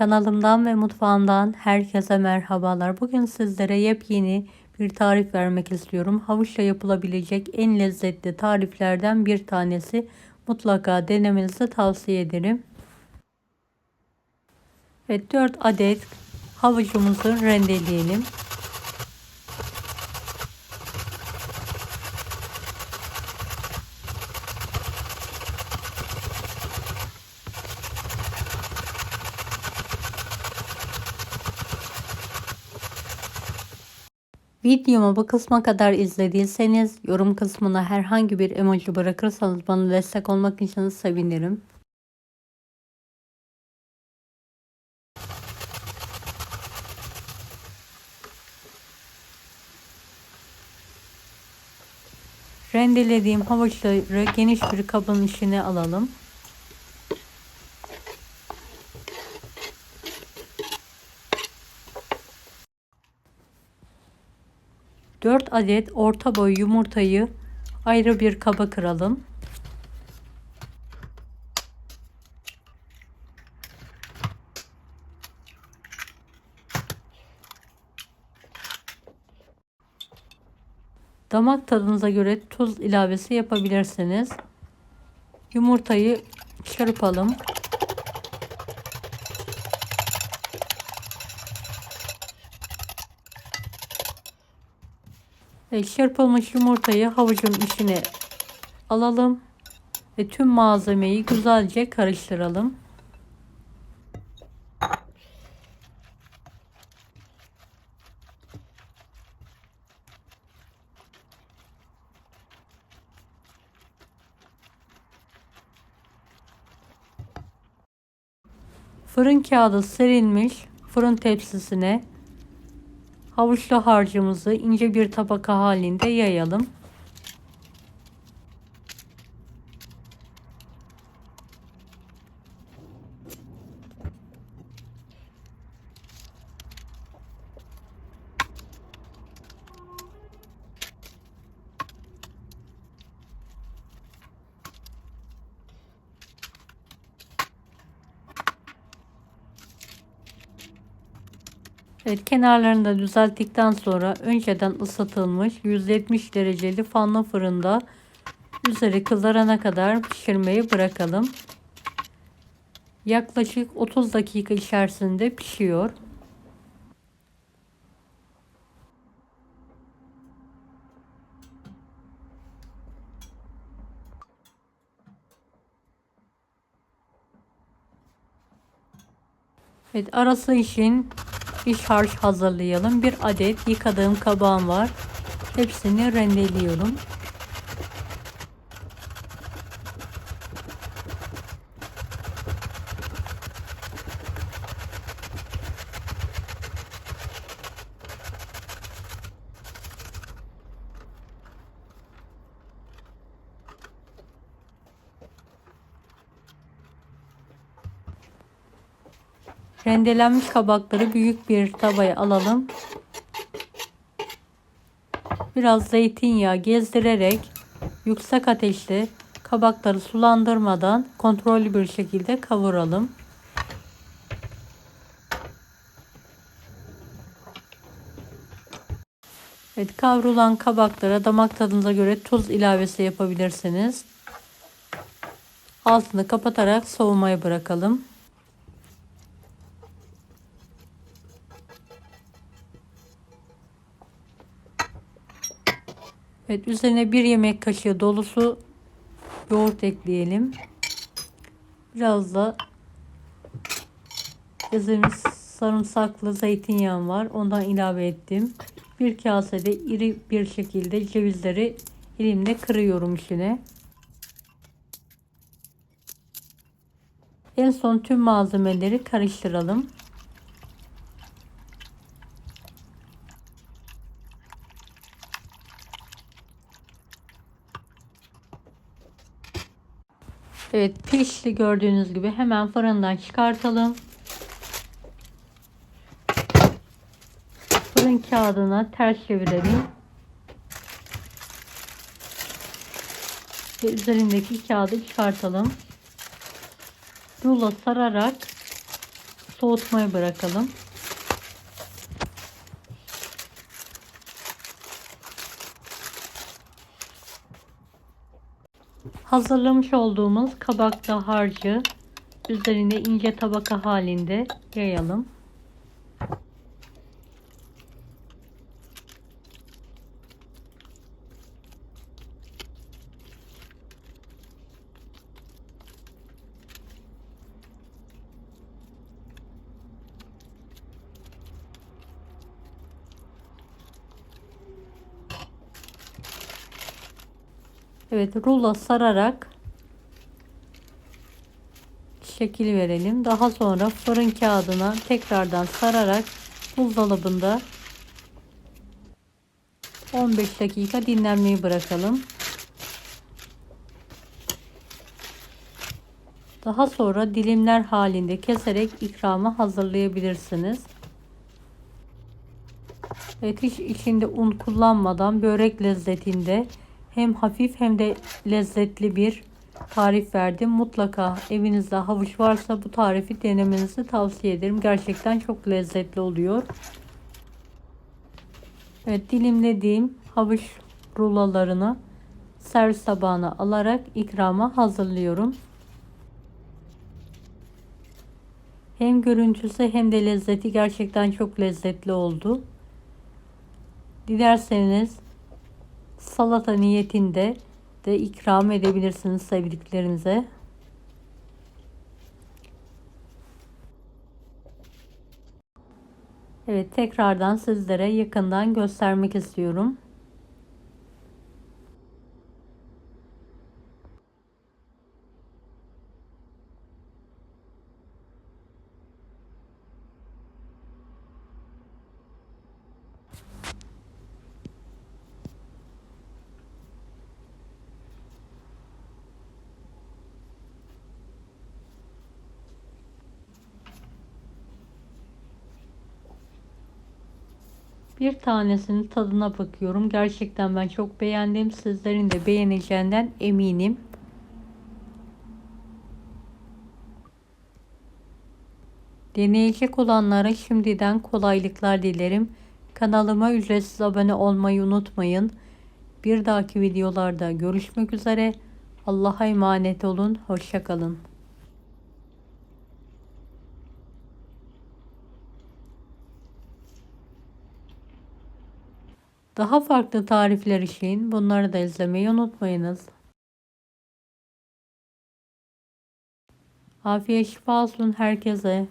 Kanalımdan ve mutfağımdan herkese merhabalar. Bugün sizlere yepyeni bir tarif vermek istiyorum. Havuçla yapılabilecek en lezzetli tariflerden bir tanesi. Mutlaka denemenizi tavsiye ederim. Evet 4 adet havucumuzu rendeleyelim. Videomu bu kısma kadar izlediyseniz yorum kısmına herhangi bir emoji bırakırsanız bana destek olmak için sevinirim. Rendelediğim havuçları geniş bir kabın içine alalım. 4 adet orta boy yumurtayı ayrı bir kaba kıralım. Damak tadınıza göre tuz ilavesi yapabilirsiniz. Yumurtayı çırpalım. Ve çırpılmış yumurtayı havucun içine alalım ve tüm malzemeyi güzelce karıştıralım. Fırın kağıdı serilmiş fırın tepsisine Havuçlu harcımızı ince bir tabaka halinde yayalım. Evet kenarlarını da düzelttikten sonra önceden ısıtılmış 170 dereceli fanlı fırında üzeri kızarana kadar pişirmeyi bırakalım. Yaklaşık 30 dakika içerisinde pişiyor. Evet arası için iç harç hazırlayalım. Bir adet yıkadığım kabağım var. Hepsini rendeliyorum. Rendelenmiş kabakları büyük bir tavaya alalım. Biraz zeytinyağı gezdirerek yüksek ateşte kabakları sulandırmadan kontrollü bir şekilde kavuralım. Evet kavrulan kabaklara damak tadınıza göre tuz ilavesi yapabilirsiniz. Altını kapatarak soğumaya bırakalım. Evet üzerine bir yemek kaşığı dolusu yoğurt ekleyelim. Biraz da ezilmiş sarımsaklı zeytinyağım var. Ondan ilave ettim. Bir kasede iri bir şekilde cevizleri elimle kırıyorum içine. En son tüm malzemeleri karıştıralım. Evet pişti gördüğünüz gibi hemen fırından çıkartalım. Fırın kağıdına ters çevirelim. Ve üzerindeki kağıdı çıkartalım. Rulo sararak soğutmaya bırakalım. Hazırlamış olduğumuz kabakta harcı üzerine ince tabaka halinde yayalım. Evet rulo sararak şekil verelim. Daha sonra fırın kağıdına tekrardan sararak buzdolabında 15 dakika dinlenmeyi bırakalım. Daha sonra dilimler halinde keserek ikramı hazırlayabilirsiniz. Evet hiç içinde un kullanmadan börek lezzetinde hem hafif hem de lezzetli bir tarif verdim. Mutlaka evinizde havuç varsa bu tarifi denemenizi tavsiye ederim. Gerçekten çok lezzetli oluyor. Evet dilimlediğim havuç rulolarını servis tabağına alarak ikrama hazırlıyorum. Hem görüntüsü hem de lezzeti gerçekten çok lezzetli oldu. Dilerseniz salata niyetinde de ikram edebilirsiniz sevdiklerinize. Evet tekrardan sizlere yakından göstermek istiyorum. Bir tanesinin tadına bakıyorum. Gerçekten ben çok beğendim. Sizlerin de beğeneceğinden eminim. Deneyecek olanlara şimdiden kolaylıklar dilerim. Kanalıma ücretsiz abone olmayı unutmayın. Bir dahaki videolarda görüşmek üzere. Allah'a emanet olun. Hoşçakalın. Daha farklı tarifler için bunları da izlemeyi unutmayınız. Afiyet şifa olsun herkese.